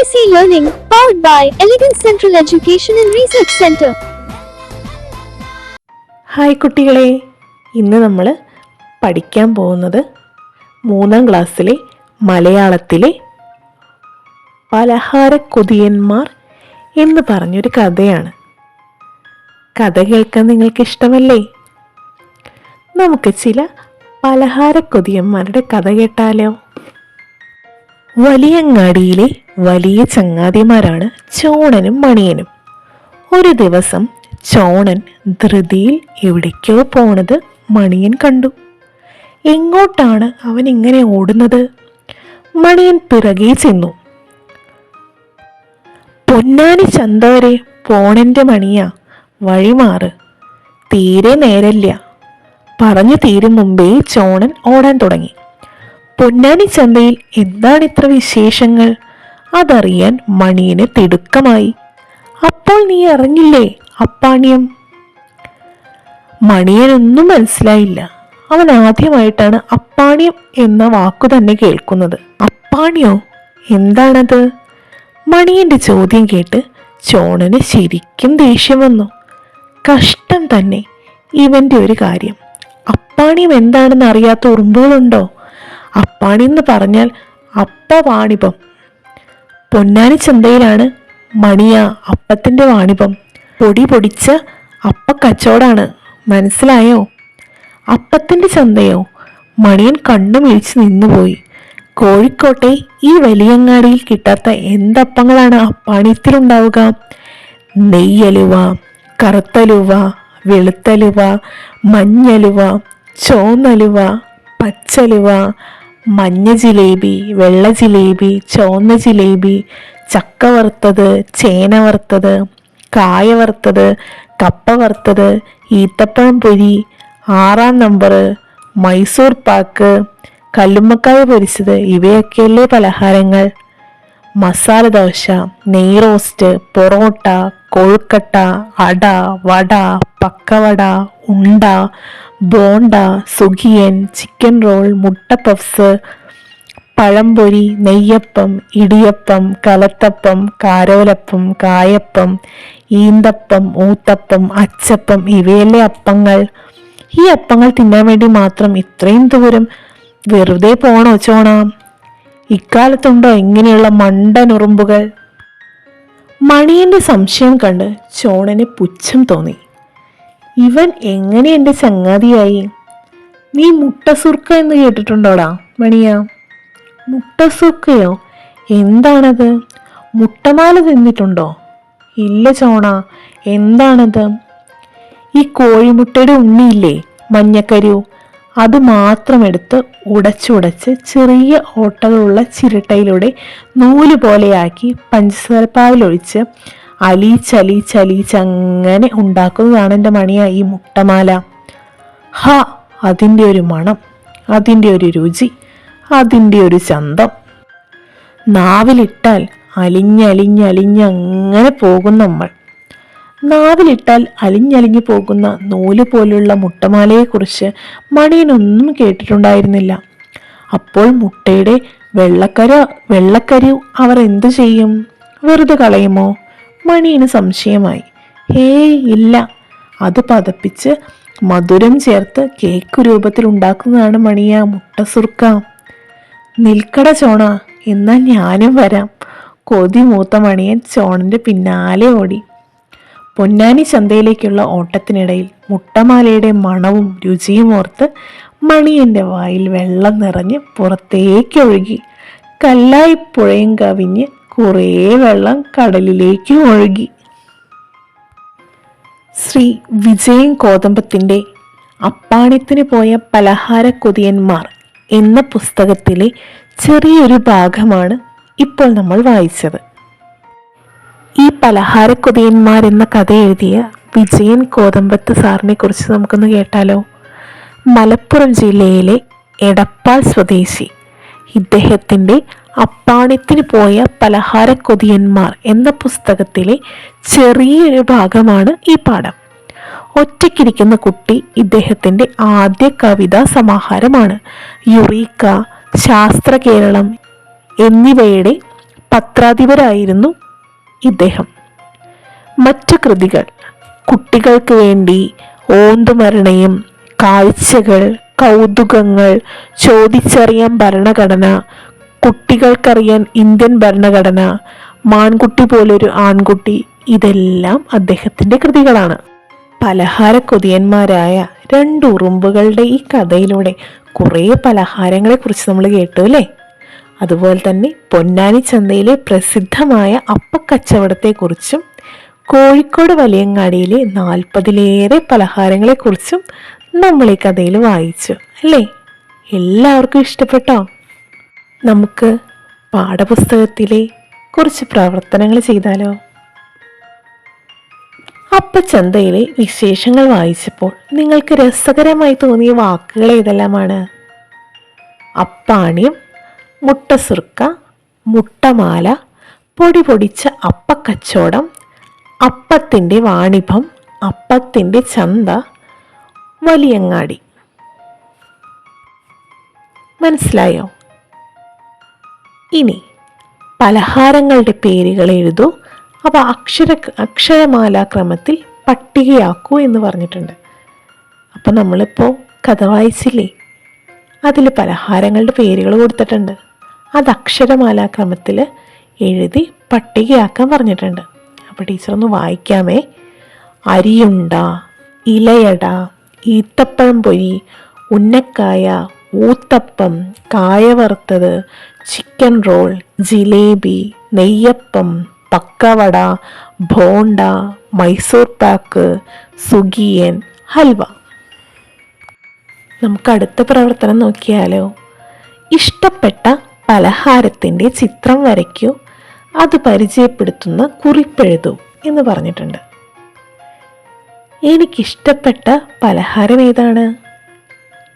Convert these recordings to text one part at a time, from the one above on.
AC Learning, powered by Elegant Central Education and Research Center. Hi കുട്ടികളെ. ഇന്ന് നമ്മൾ പഠിക്കാൻ പോകുന്നത് മൂന്നാം ക്ലാസ്സിലെ മലയാളത്തിലെ പലഹാര കൊതിയന്മാർ എന്ന് പറഞ്ഞൊരു കഥയാണ്. കഥ കേൾക്കാൻ നിങ്ങൾക്ക് ഇഷ്ടമല്ലേ നമുക്ക് ചില പലഹാര കൊതിയന്മാരുടെ കഥ കേട്ടാലോ? വലിയങ്ങാടിയിലെ വലിയ ചങ്ങാതിമാരാണ് ചോണനും മണിയനും. ഒരു ദിവസം ചോണൻ ധൃതിയിൽ എവിടേക്കോ പോണത് മണിയൻ കണ്ടു. എങ്ങോട്ടാണ് അവൻ ഇങ്ങനെ ഓടുന്നത്? മണിയൻ പിറകെ ചെന്നു. പൊന്നാനി ചന്ത വരെ പോണന്റെ മണിയാ വഴിമാറ്. തീരെ നേരല്ല. പറഞ്ഞു തീരും മുമ്പേ ചോണൻ ഓടാൻ തുടങ്ങി. പൊന്നാനി ചന്തയിൽ എന്താണ് ഇത്ര വിശേഷങ്ങൾ? അതറിയാൻ മണിയന് തിടുക്കമായി. അപ്പോൾ നീ അറിഞ്ഞില്ലേ അപ്പാണ്യം? മണിയനൊന്നും മനസ്സിലായില്ല. അവൻ ആദ്യമായിട്ടാണ് അപ്പാണ്യം എന്ന വാക്കു തന്നെ കേൾക്കുന്നത്. അപ്പാണ്യോ എന്താണത്? മണിയന്റെ ചോദ്യം കേട്ട് ചോണന് ശരിക്കും ദേഷ്യം വന്നു. കഷ്ടം തന്നെ ഇവന്റെ ഒരു കാര്യം. അപ്പാണിയം എന്താണെന്ന് അറിയാത്ത ഉറുമ്പുകളുണ്ടോ? അപ്പാണി എന്ന് പറഞ്ഞാൽ അപ്പ വാണിപം പൊന്നാനി ചന്തയിലാണ് മണിയ അപ്പത്തിന്റെ വാണിപം പൊടി പൊടിച്ച അപ്പ കച്ചവടാണ് മനസ്സിലായോ? അപ്പത്തിന്റെ ചന്തയോ? മണിയൻ കണ്ണു മിഴിച്ച് നിന്നുപോയി. കോഴിക്കോട്ടെ ഈ വലിയങ്ങാടിയിൽ കിട്ടാത്ത എന്തപ്പങ്ങളാണ് അപ്പാണിയത്തിലുണ്ടാവുക നെയ്യലുവ കറുത്തലുവ വെളുത്തലുവ മഞ്ഞലുവ ചോന്നലുവ പച്ചലുവ മഞ്ഞ ജിലേബി വെള്ള ജിലേബി ചുവന്ന ജിലേബി ചക്ക വറുത്തത് ചേന വറുത്തത് കായ വറുത്തത് കപ്പ വറുത്തത് ഈത്തപ്പഴം പൊരി ആറാം നമ്പർ മൈസൂർ പാക്ക് കല്ലുമ്മക്കായ പൊരിച്ചത് ഇവയൊക്കെയല്ലേ പലഹാരങ്ങൾ. മസാല ദോശ നെയ് റോസ്റ്റ് പൊറോട്ട കൊഴുക്കട്ട അട വട പക്കവട ഉണ്ട ബോണ്ട സുഖിയൻ ചിക്കൻ റോൾ മുട്ട പഫ്സ് പഴംപൊരി നെയ്യപ്പം ഇടിയപ്പം കലത്തപ്പം കാരോലപ്പം കായപ്പം ഈന്തപ്പം ഊത്തപ്പം അച്ചപ്പം ഇവയല്ലേ അപ്പങ്ങൾ. ഈ അപ്പങ്ങൾ തിന്നാൻ വേണ്ടി മാത്രം ഇത്രയും ദൂരം വെറുതെ പോണോ ചോണാം? ഇക്കാലത്തുണ്ടോ ഇങ്ങനെയുള്ള മണ്ടനുറുമ്പുകൾ? മണിയന്റെ സംശയം കണ്ട് ചോണന് പുച്ഛം തോന്നി. ഇവൻ എങ്ങനെ എന്റെ ചങ്ങാതിയായി? നീ മുട്ടസുർക്ക എന്ന് കേട്ടിട്ടുണ്ടോടാ മണിയ? മുട്ടസുർക്കയോ? എന്താണത്? മുട്ടമാല തിന്നിട്ടുണ്ടോ? ഇല്ല ചോണ എന്താണത്? ഈ കോഴിമുട്ടയുടെ ഉണ്ണിയില്ലേ മഞ്ഞക്കരു? അത് മാത്രം എടുത്ത് ഉടച്ചുടച്ച് ചെറിയ ഓട്ടകളുള്ള ചിരട്ടയിലൂടെ നൂൽ പോലെയാക്കി പഞ്ചസാരപ്പാവിലൊഴിച്ച് അലീച്ചലീച്ചലീച്ച് അങ്ങനെ ഉണ്ടാക്കുന്നതാണ് എന്റെ മണിയ ഈ മുട്ടമാല. ഹ അതിന്റെ ഒരു മണം അതിന്റെ ഒരു രുചി അതിന്റെ ഒരു ചന്തം. നാവിലിട്ടാൽ അലിഞ്ഞലിഞ്ഞലിഞ്ഞ് അങ്ങനെ പോകും നമ്മൾ. നാവിലിട്ടാൽ അലിഞ്ഞലിഞ്ഞു പോകുന്ന നൂൽ പോലുള്ള മുട്ടമാലയെക്കുറിച്ച് മണിയനൊന്നും കേട്ടിട്ടുണ്ടായിരുന്നില്ല. അപ്പോൾ മുട്ടയുടെ വെള്ളക്കര വെള്ളക്കരു അവർ എന്തു ചെയ്യും? വെറുതെ കളയുമോ? മണിയന് സംശയമായി. ഏയ് ഇല്ല. അത് പതപ്പിച്ച് മധുരം ചേർത്ത് കേക്ക് രൂപത്തിൽ ഉണ്ടാക്കുന്നതാണ് മണിയ മുട്ട സുർക്ക. നിൽക്കട ചോണ എന്നാൽ ഞാനും വരാം. കൊതി മൂത്ത മണിയൻ ചോണന്റെ പിന്നാലെ ഓടി. പൊന്നാനി ചന്തയിലേക്കുള്ള ഓട്ടത്തിനിടയിൽ മുട്ടമാലയുടെ മണവും രുചിയും ഓർത്ത് മണിയന്റെ വായിൽ വെള്ളം നിറഞ്ഞ് പുറത്തേക്കൊഴുകി കല്ലായി പുഴയും കവിഞ്ഞ് കുറേ വെള്ളം കടലിലേക്ക് ഒഴുകി. ശ്രീ വിജയൻ കോതമ്പത്തിന്റെ അപ്പാണിത്തിന് പോയ പലഹാര കൊതിയന്മാർ എന്ന പുസ്തകത്തിലെ ചെറിയൊരു ഭാഗമാണ് ഇപ്പോൾ നമ്മൾ വായിച്ചത്. ഈ പലഹാരക്കൊതിയന്മാർ എന്ന കഥ എഴുതിയ വിജയൻ കോതമ്പത്ത് സാറിനെ കുറിച്ച് നമുക്കൊന്ന് കേട്ടാലോ? മലപ്പുറം ജില്ലയിലെ എടപ്പാൾ സ്വദേശി. ഇദ്ദേഹത്തിന്റെ അപ്പാണിത്തിന് പോയ പലഹാരക്കൊതിയന്മാർ എന്ന പുസ്തകത്തിലെ ചെറിയൊരു ഭാഗമാണ് ഈ പാഠം. ഒറ്റയ്ക്കിരിക്കുന്ന കുട്ടി ഇദ്ദേഹത്തിന്റെ ആദ്യ കവിതാ സമാഹാരമാണ്. യുറീക്ക ശാസ്ത്ര കേരളം എന്നിവയുടെ പത്രാധിപരായിരുന്നു ഇദ്ദേഹം. മറ്റു കൃതികൾ കുട്ടികൾക്ക് വേണ്ടി ഓന്തുമരണയും കാഴ്ചകൾ കൗതുകങ്ങൾ ചോദിച്ചറിയാൻ ഭരണഘടന കുട്ടികൾക്കറിയാൻ ഇന്ത്യൻ ഭരണഘടന മാൻകുട്ടി പോലൊരു ആൺകുട്ടി ഇതെല്ലാം അദ്ദേഹത്തിന്റെ കൃതികളാണ്. പലഹാര കൊതിയന്മാരായ രണ്ട് ഉറുമ്പുകളുടെ ഈ കഥയിലൂടെ കുറേ പലഹാരങ്ങളെക്കുറിച്ച് നമ്മൾ കേട്ടു അല്ലേ? അതുപോലെ തന്നെ പൊന്നാനി ചന്തയിലെ പ്രസിദ്ധമായ അപ്പക്കച്ചവടത്തെക്കുറിച്ചും കോഴിക്കോട് വലിയങ്ങാടിയിലെ നാൽപ്പതിലേറെ പലഹാരങ്ങളെക്കുറിച്ചും നമ്മൾ ഈ കഥയിൽ വായിച്ചു അല്ലേ? എല്ലാവർക്കും ഇഷ്ടപ്പെട്ടോ? നമുക്ക് പാഠപുസ്തകത്തിലെ കുറച്ച് പ്രവർത്തനങ്ങൾ ചെയ്താലോ? അപ്പച്ചന്തയിലെ വിശേഷങ്ങൾ വായിച്ചപ്പോൾ നിങ്ങൾക്ക് രസകരമായി തോന്നിയ വാക്കുകൾ ഏതെല്ലാമാണ്? അപ്പാണ്യം മുട്ടസുർക്ക മുട്ടമാല പൊടി പൊടിച്ച അപ്പക്കച്ചോടം അപ്പത്തിന്റെ വാണിഭം അപ്പത്തിന്റെ ചന്ത വലിയങ്ങാടി. മനസ്സിലായോ? ഇനി പലഹാരങ്ങളുടെ പേരുകൾ എഴുതൂ. അവ അക്ഷര അക്ഷരമാലാക്രമത്തിൽ പട്ടികയാക്കൂ എന്ന് പറഞ്ഞിട്ടുണ്ട്. അപ്പം നമ്മളിപ്പോൾ കഥ വായിച്ചില്ലേ? അതിൽ പലഹാരങ്ങളുടെ പേരുകൾ കൊടുത്തിട്ടുണ്ട്. അത് അക്ഷരമാലാക്രമത്തിൽ എഴുതി പട്ടികയാക്കാൻ പറഞ്ഞിട്ടുണ്ട്. അപ്പോൾ ടീച്ചർ ഒന്ന് വായിക്കാമേ. അരിയുണ്ട ഇലയട ഈത്തപ്പഴം പൊരി ഉന്നക്കായ ഊത്തപ്പം കായ വറുത്തത് ചിക്കൻ റോൾ ജിലേബി നെയ്യപ്പം പക്കവട ബോണ്ട മൈസൂർ പാക്ക് സുഗിയൻ ഹൽവ. നമുക്ക് അടുത്ത പ്രവർത്തനം നോക്കിയാലോ. ഇഷ്ടപ്പെട്ട പലഹാരത്തിന്റെ ചിത്രം വരയ്ക്കൂ. അത് പരിചയപ്പെടുത്തുന്ന കുറിപ്പെഴുതൂ എന്ന് പറഞ്ഞിട്ടുണ്ട്. എനിക്കിഷ്ടപ്പെട്ട പലഹാരം ഏതാണ്?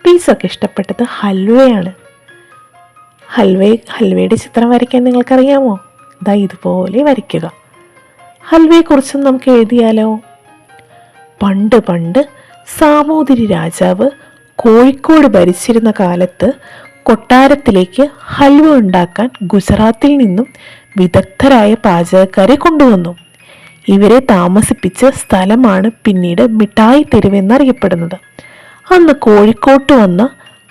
പീസൊക്കെ ഇഷ്ടപ്പെട്ടത് ഹൽവയാണ്. ഹൽവ ഹൽവയുടെ ചിത്രം വരയ്ക്കാൻ നിങ്ങൾക്കറിയാമോ? ദാ ഇതുപോലെ വരയ്ക്കുക. ഹൽവയെക്കുറിച്ചും നമുക്ക് എഴുതിയാലോ? പണ്ട് പണ്ട് സാമൂതിരി രാജാവ് കോഴിക്കോട് ഭരിച്ചിരുന്ന കാലത്ത് കൊട്ടാരത്തിലേക്ക് ഹൽവ ഉണ്ടാക്കാൻ ഗുജറാത്തിൽ നിന്നും വിദഗ്ധരായ പാചകക്കാരെ കൊണ്ടുവന്നു. ഇവരെ താമസിപ്പിച്ച സ്ഥലമാണ് പിന്നീട് മിഠായി തെരുവ് എന്നറിയപ്പെടുന്നത് അന്ന് കോഴിക്കോട്ട് വന്ന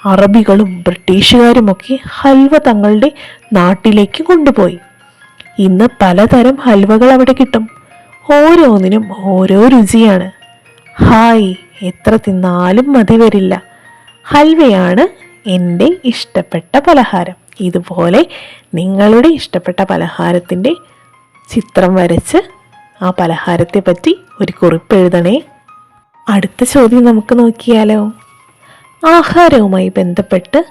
അറബികളും ബ്രിട്ടീഷുകാരുമൊക്കെ ഹൽവ തങ്ങളുടെ നാട്ടിലേക്ക് കൊണ്ടുപോയി. ഇന്ന് പലതരം ഹൽവകൾ അവിടെ കിട്ടും. ഓരോന്നിനും ഓരോ രുചിയാണ്. ഹായ് എത്ര തിന്നാലും മതി വരില്ല. ഹൽവയാണ് എന്റെ ഇഷ്ടപ്പെട്ട പലഹാരം. ഇതുപോലെ നിങ്ങളുടെ ഇഷ്ടപ്പെട്ട പലഹാരത്തിന്റെ ചിത്രം വരച്ച് ആ പലഹാരത്തെ പറ്റി ഒരു കുറിപ്പ് എഴുതണേ. അടുത്ത ചോദ്യം നമുക്ക് നോക്കിയാലോ? ആഹാരവുമായി ബന്ധപ്പെട്ട്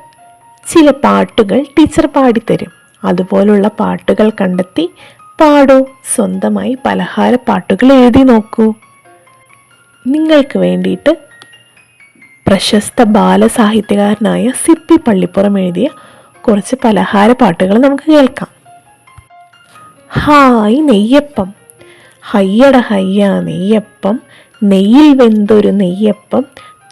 ചില പാട്ടുകൾ ടീച്ചർ പാടിത്തരും. അതുപോലുള്ള പാട്ടുകൾ കണ്ടെത്തി പാടൂ. സ്വന്തമായി പലഹാര പാട്ടുകൾ എഴുതി നോക്കൂ. നിങ്ങൾക്ക് വേണ്ടിയിട്ട് പ്രശസ്ത ബാലസാഹിത്യകാരനായ സിപ്പി പള്ളിപ്പുറം എഴുതിയ കുറച്ച് പലഹാര പാട്ടുകൾ നമുക്ക് കേൾക്കാം. ഹായ് നെയ്യപ്പം. ഹയ്യട ഹയ്യ നെയ്യപ്പം. നെയ്യിൽ വെന്തൊരു നെയ്യപ്പം.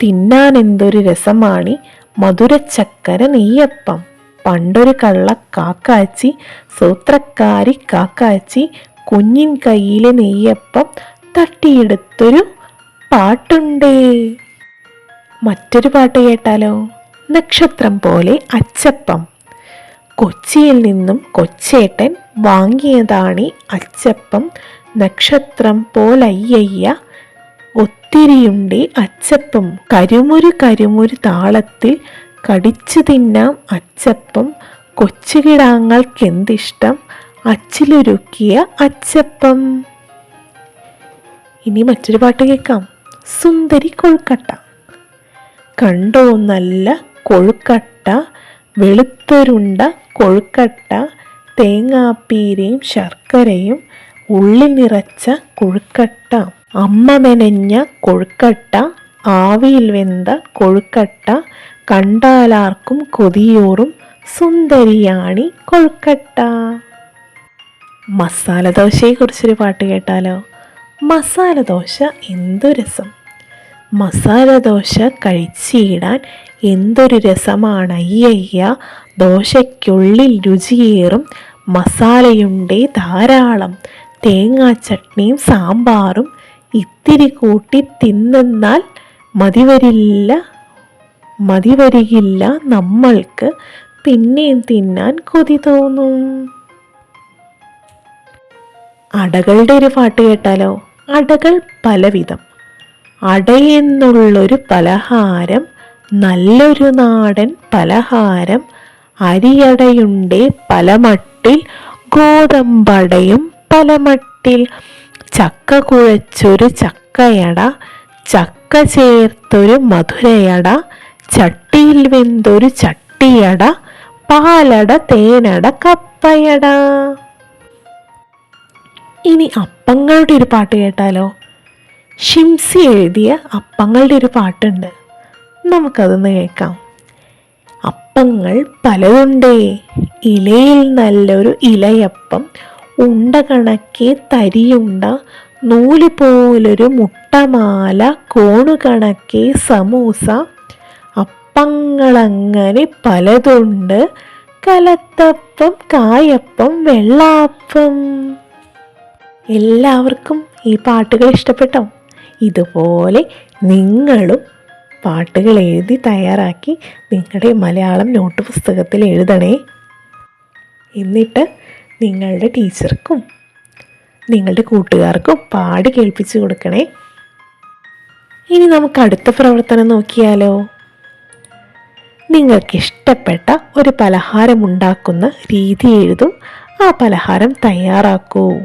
തിന്നാൻ എന്തൊരു രസമാണി. മധുരച്ചക്കര നെയ്യപ്പം. പണ്ടൊരു കള്ള കാക്കാച്ചി സൂത്രക്കാരി കാക്കാച്ചി കുഞ്ഞിൻ കയ്യിലെ നെയ്യപ്പം തട്ടിയെടുത്തൊരു പാട്ടുണ്ടേ. മറ്റൊരു പാട്ട് കേട്ടാലോ? നക്ഷത്രം പോലെ അച്ചപ്പം. കൊച്ചിയിൽ നിന്നും കൊച്ചേട്ടൻ വാങ്ങിയതാണ് അച്ചപ്പം. നക്ഷത്രം പോലയ്യയ്യ ഒത്തിരിയുണ്ട് അച്ചപ്പം. കരുമുരു കരുമുരു താളത്തിൽ കടിച്ചു തിന്നാം അച്ചപ്പം. കൊച്ചുകിടാങ്ങൾക്കെന്തിഷ്ടം അച്ചിലൊരുക്കിയ അച്ചപ്പം. ഇനി മറ്റൊരു പാട്ട് കേൾക്കാം. സുന്ദരി കൊഴുക്കട്ട കണ്ടോ? നല്ല കൊഴുക്കട്ട വെളുത്തൊരുണ്ട കൊഴുക്കട്ട തേങ്ങാപ്പീരയും ശർക്കരയും ഉള്ളി നിറച്ച കൊഴുക്കട്ട അമ്മ മെനഞ്ഞ കൊഴുക്കട്ട ആവിയിൽ വെന്ത കൊഴുക്കട്ട കണ്ടാലാർക്കും കൊതിയോറും സുന്ദരിയാണി കൊഴുക്കട്ട. മസാല ദോശയെക്കുറിച്ചൊരു പാട്ട് കേട്ടാലോ? മസാല ദോശ എന്തു രസം. മസാല ദോശ കഴിച്ചിടാൻ എന്തൊരു രസമാണ്. അയ്യയ്യ ദോശയ്ക്കുള്ളിൽ രുചിയേറും മസാലയുണ്ടേ ധാരാളം. തേങ്ങാ ചട്നിയും സാമ്പാറും ഇത്തിരി കൂട്ടി തിന്നെന്നാൽ മതിവരില്ല മതിവരികില്ല നമ്മൾക്ക്. പിന്നെയും തിന്നാൻ കൊതി തോന്നും. അടകളുടെ ഒരു പാട്ട് കേട്ടാലോ? അടകൾ പലവിധം. അടയെന്നുള്ളൊരു പലഹാരം നല്ലൊരു നാടൻ പലഹാരം അരിയടയുണ്ടേ പലമട്ടിൽ ഗോതമ്പടയും പലമട്ടിൽ. ചക്ക കുഴച്ചൊരു ചക്കയട ചക്ക ചേർത്തൊരു മധുരയട ചട്ടിയിൽ വെന്തൊരു ചട്ടിയട പാലട തേനട കപ്പയട. ഇനി അപ്പങ്ങളുടെ ഒരു പാട്ട് കേട്ടാലോ? ഷിംസി എഴുതിയ അപ്പങ്ങളുടെ ഒരു പാട്ടുണ്ട്. നമുക്കതൊന്ന് കേൾക്കാം. അപ്പങ്ങൾ പലതുണ്ടേ. ഇലയിൽ നല്ലൊരു ഇലയപ്പം ഉണ്ട കണക്കെ തരിയുണ്ട നൂൽ പോലൊരു മുട്ടമാല കോണു കണക്കെ സമൂസ. അപ്പങ്ങളങ്ങനെ പലതുണ്ട്. കലത്തപ്പം കായപ്പം വെള്ളാപ്പം. എല്ലാവർക്കും ഈ പാട്ടുകൾ ഇഷ്ടപ്പെട്ടോ? ഇതുപോലെ നിങ്ങളും പാട്ടുകൾ എഴുതി തയ്യാറാക്കി നിങ്ങളുടെ മലയാളം നോട്ട് പുസ്തകത്തിൽ എഴുതണേ. എന്നിട്ട് നിങ്ങളുടെ ടീച്ചർക്കും നിങ്ങളുടെ കൂട്ടുകാർക്കും പാടി കേൾപ്പിച്ചു കൊടുക്കണേ. ഇനി നമുക്ക് അടുത്ത പ്രവർത്തനം നോക്കിയാലോ? നിങ്ങൾക്ക് ഇഷ്ടപ്പെട്ട ഒരു പലഹാരം ഉണ്ടാക്കുന്ന രീതി എഴുതും. ആ പലഹാരം തയ്യാറാക്കൂ.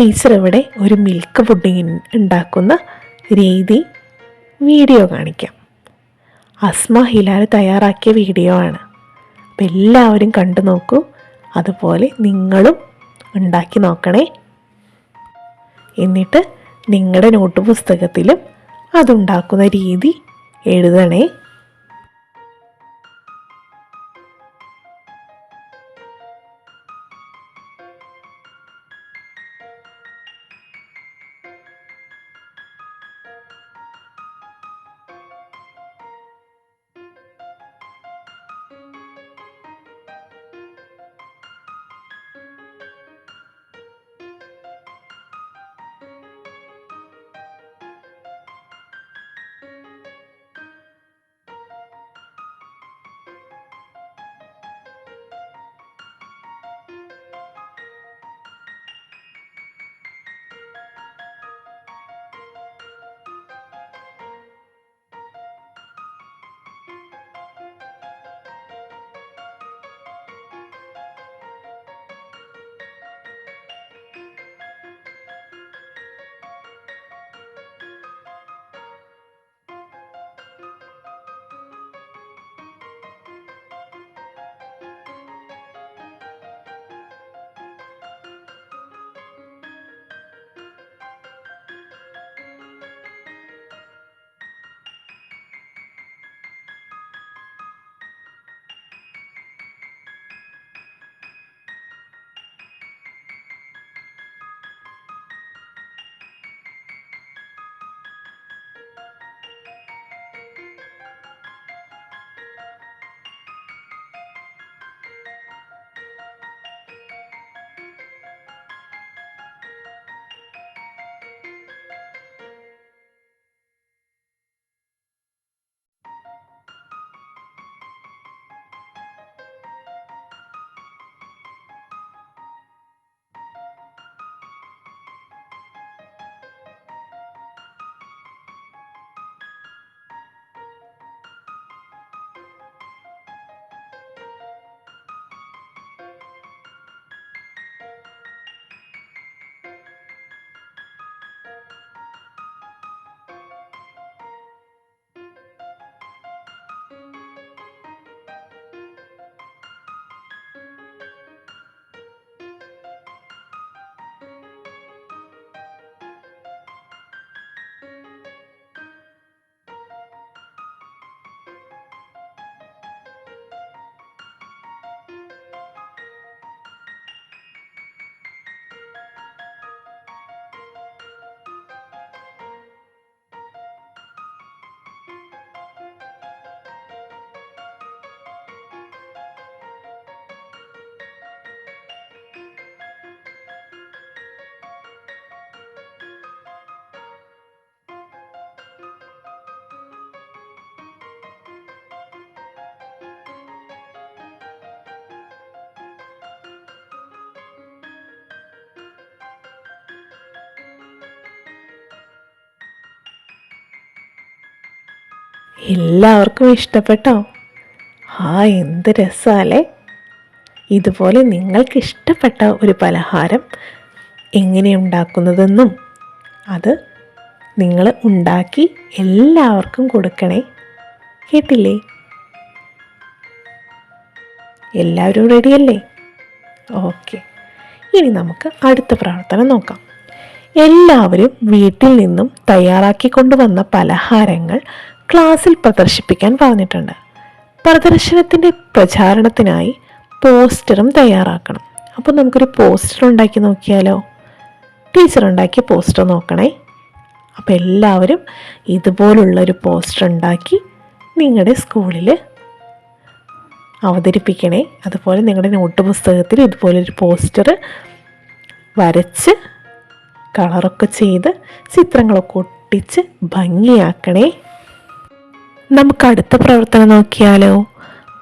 ടീച്ചർ ഇവിടെ ഒരു മിൽക്ക് പുഡിംഗ് ഉണ്ടാക്കുന്ന രീതി വീഡിയോ കാണിക്കാം. അസ്മ ഹിലാൽ തയ്യാറാക്കിയ വീഡിയോ ആണ്. അപ്പം എല്ലാവരും കണ്ടു നോക്കൂ. അതുപോലെ നിങ്ങളും ഉണ്ടാക്കി നോക്കണേ. എന്നിട്ട് നിങ്ങളുടെ നോട്ട് പുസ്തകത്തിലും അതുണ്ടാക്കുന്ന രീതി എഴുതണേ. എല്ലാവർക്കും ഇഷ്ടപ്പെട്ടോ? ആ എന്ത് രസാലേ. ഇതുപോലെ നിങ്ങൾക്ക് ഇഷ്ടപ്പെട്ട ഒരു പലഹാരം എങ്ങനെ ഉണ്ടാക്കുന്നതെന്നും അത് നിങ്ങൾ ഉണ്ടാക്കി എല്ലാവർക്കും കൊടുക്കണേ. കേട്ടില്ലേ? എല്ലാവരും റെഡിയല്ലേ? ഓക്കെ. ഇനി നമുക്ക് അടുത്ത പ്രവർത്തനം നോക്കാം. എല്ലാവരും വീട്ടിൽ നിന്നും തയ്യാറാക്കി കൊണ്ടുവന്ന പലഹാരങ്ങൾ ക്ലാസ്സിൽ പ്രദർശിപ്പിക്കാൻ പറഞ്ഞിട്ടുണ്ട്. പ്രദർശനത്തിന്റെ പ്രചാരണത്തിനായി പോസ്റ്ററും തയ്യാറാക്കണം. അപ്പോൾ നമുക്കൊരു പോസ്റ്റർ ഉണ്ടാക്കി നോക്കിയാലോ? ടീച്ചർ ഉണ്ടാക്കിയ പോസ്റ്റർ നോക്കണേ. അപ്പോൾ എല്ലാവരും ഇതുപോലുള്ളൊരു പോസ്റ്റർ ഉണ്ടാക്കി നിങ്ങളുടെ സ്കൂളിൽ അവതരിപ്പിക്കണേ. അതുപോലെ നിങ്ങളുടെ നോട്ട് പുസ്തകത്തിൽ ഇതുപോലൊരു പോസ്റ്റർ വരച്ച് കളറൊക്കെ ചെയ്ത് ചിത്രങ്ങളൊക്കെ ഒട്ടിച്ച് ഭംഗിയാക്കണേ. നമുക്ക് അടുത്ത പ്രവർത്തനം നോക്കിയാലോ?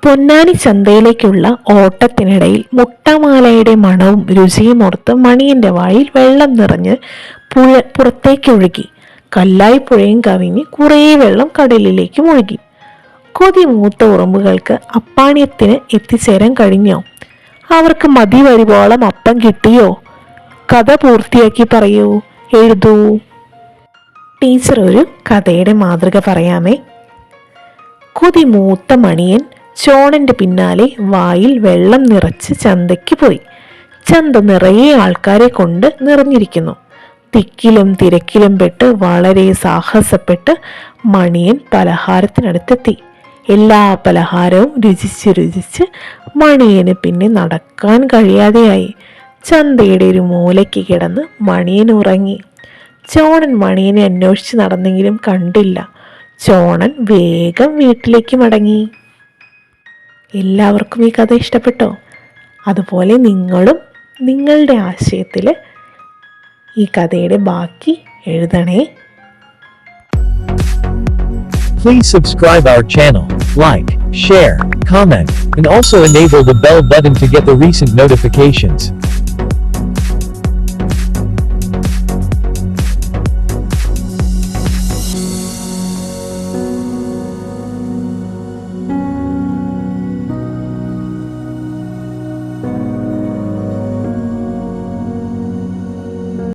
പൊന്നാനി ചന്തയിലേക്കുള്ള ഓട്ടത്തിനിടയിൽ മുട്ടമാലയുടെ മണവും രുചിയും ഓർത്ത് മണിയന്റെ വായിൽ വെള്ളം നിറഞ്ഞ് പുഴ പുറത്തേക്ക് ഒഴുകി കല്ലായി പുഴയും കവിഞ്ഞ് കുറേ വെള്ളം കടലിലേക്ക് ഒഴുകി കൊതി മൂത്ത ഉറുമ്പുകൾക്ക് അപ്പാണിയത്തിന് എത്തിച്ചേരാൻ കഴിഞ്ഞോ? അവർക്ക് മതി വരുവോളം അപ്പം കിട്ടിയോ? കഥ പൂർത്തിയാക്കി പറയൂ. എഴുതൂ. ടീച്ചർ ഒരു കഥയുടെ മാതൃക പറയാമേ. കൊതി മൂത്ത മണിയൻ ചോണന്റെ പിന്നാലെ വായിൽ വെള്ളം നിറച്ച് ചന്തയ്ക്ക് പോയി. ചന്ത നിറയെ ആൾക്കാരെ കൊണ്ട് നിറഞ്ഞിരിക്കുന്നു. തിക്കിലും തിരക്കിലും പെട്ട് വളരെ സാഹസപ്പെട്ട് മണിയൻ പലഹാരത്തിനടുത്തെത്തി. എല്ലാ പലഹാരവും രുചിച്ച് രുചിച്ച് മണിയന് പിന്നെ നടക്കാൻ കഴിയാതെയായി. ചന്തയുടെ ഒരു മൂലയ്ക്ക് കിടന്ന് മണിയൻ ഉറങ്ങി. ചോണൻ മണിയനെ അന്വേഷിച്ച് നടന്നെങ്കിലും കണ്ടില്ല. ചോണൻ വേഗം വീട്ടിലേക്ക് മടങ്ങി എല്ലാവർക്കും ഈ കഥ ഇഷ്ടപ്പെട്ടോ അതുപോലെ നിങ്ങളും നിങ്ങളുടെ ആശയത്തിൽ ഈ കഥയുടെ ബാക്കി എഴുതണേ Please subscribe our channel, like, share, comment, and also enable the bell button to get the recent notifications.